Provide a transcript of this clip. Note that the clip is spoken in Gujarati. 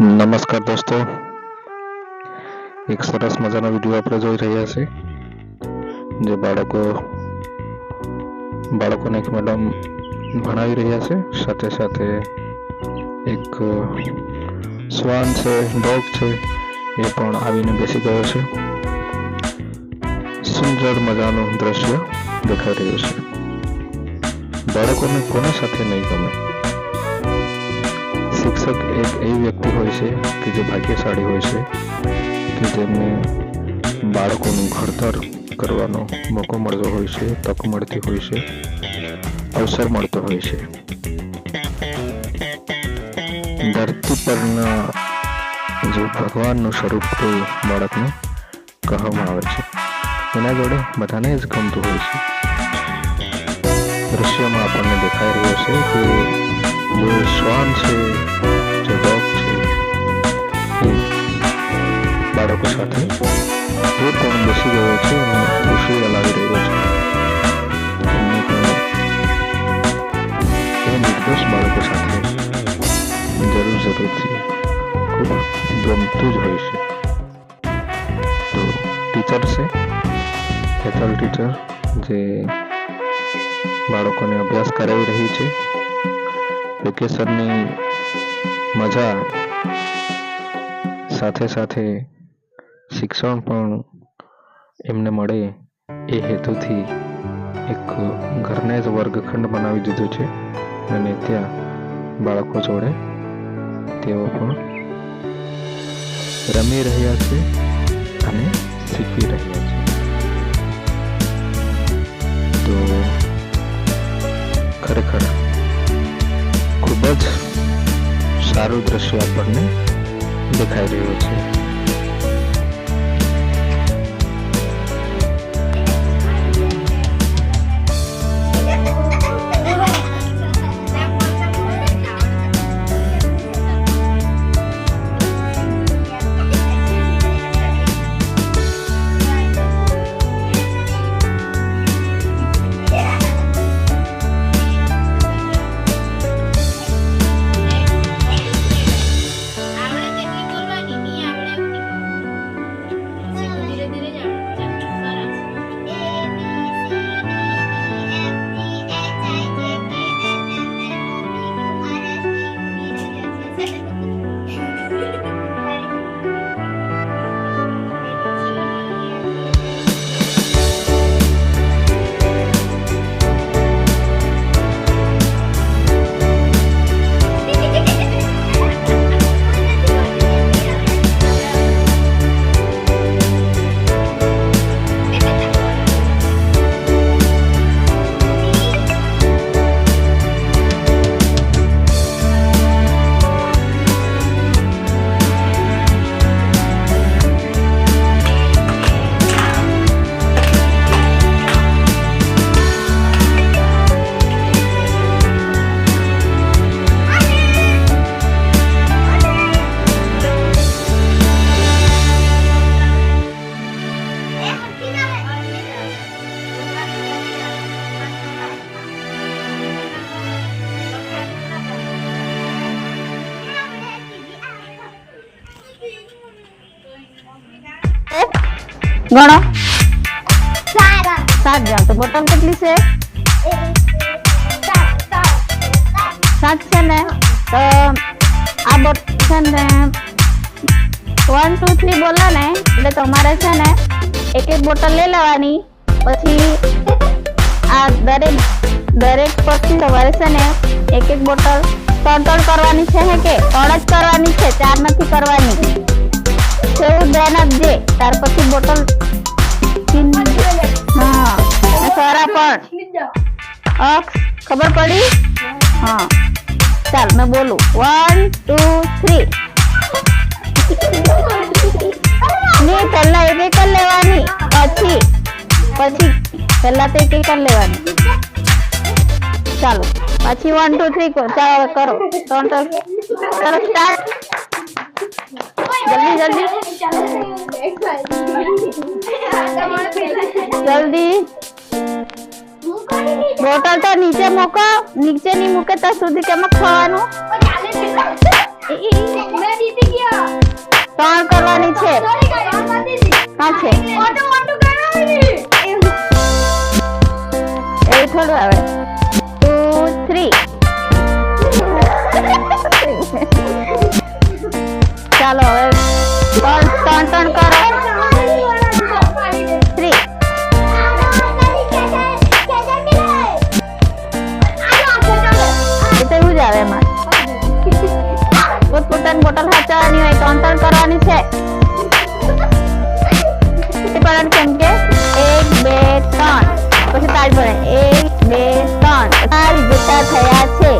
નમસ્કાર દોસ્તો. એક સરસ મજાનો વીડિયો આપણે જોઈ રહ્યા છે જે બાળકો, બાળકોને એક મેડમ ભણાવી રહ્યા છે. સાથે સાથે એક, શ્વાન છે, ડોગ છે, એ પણ આવીને બેસી ગયો છે. સુંદર મજાનું દ્રશ્ય દેખાઈ રહ્યું છે. બાળકોને કોના સાથે નહીં ગમે? શિક્ષક એક એવી વ્યક્તિ હોય છે કે જે ભાગ્યશાળી હોય છે, કે જેમને બાળકોનું ઘડતર કરવાનો મોકો મળતો હોય છે, તક મળતી હોય છે, અવસર મળતો હોય છે. ધરતી પરના જે ભગવાનનું સ્વરૂપ તે બાળકને કહેવામાં આવે છે. એના જોડે બધાને જ ગમતું હોય છે. દૃશ્યમાં આપણને દેખાઈ રહ્યો છે કે જે શ્વાન છે જે ડોગ છે એ બાળકો સાથે દૂર પણ બેસી ગયો છે અને ખુશી હલાવી રહ્યો છે એમને પણ એ નિર્દોષ બાળકો સાથે જરૂર જરૂરથી ખૂબ ગમતું જ હોય છે તો ટીચર છે હેતલ ટીચર જે બાળકોને અભ્યાસ કરાવી રહી છે વેકેશનની મજા સાથે સાથે શિક્ષણ પણ એમને મળે એ હેતુથી એક ઘરને જ વર્ગખંડ બનાવી દીધું છે અને ત્યાં બાળકો જોડે તેઓ પણ રમી રહ્યા છે અને શીખી રહ્યા છે. સારું દ્રશ્ય આપણને દેખાઈ રહ્યું છે. ગણો. સાત જણ. તો બોટલ કેટલી છે? સાત છે ને? તો આ બોટ છે ને વન ટુ થ્રી બોલો ને. એટલે તમારે છે ને એક એક બોટલ લઈ લેવાની. પછી આ દરેક દરેક પછી તમારે છે ને એક એક બોટલ ત્રણ ત્રણ કરવાની છે હે કે? ત્રણ જ કરવાની છે ચાર નથી કરવાની. એવું દે, ત્યાર પછી બોટલ હા સારા પણ. ખબર પડી? હા. ચાલ, મેં બોલું. વન ટુ થ્રી નહીં, પહેલા એક એક જ લેવાની. પછી પછી પહેલા તો એક જ લેવાની. ચાલો. પછી વન ટુ થ્રી ચાલો, કરો. ત્રણ ત્રણ ચાલો સ્ટાર્ટ जल्दी जल्दी जल्दी બોટલતા નીચે મૂકો નીચે નહીં મૂકે ત્યાં સુધી કેમ ખાવાનું ત્રણ કરવાની છે હા છે એ થોડું આવે ટુ થ્રી ચાલો હવે ત્રણ. ત્રણ કરો થ્રી એ તો એવું જ આવે એમાં પોતપોતાની બોટલ સાચવવાની હોય ત્રણ ત્રણ કરવાની છે પણ કેમ કે એક બે ત્રણ પછી તાજ ભણે એક, બે, ત્રણ. તાજ જતા થયા છે.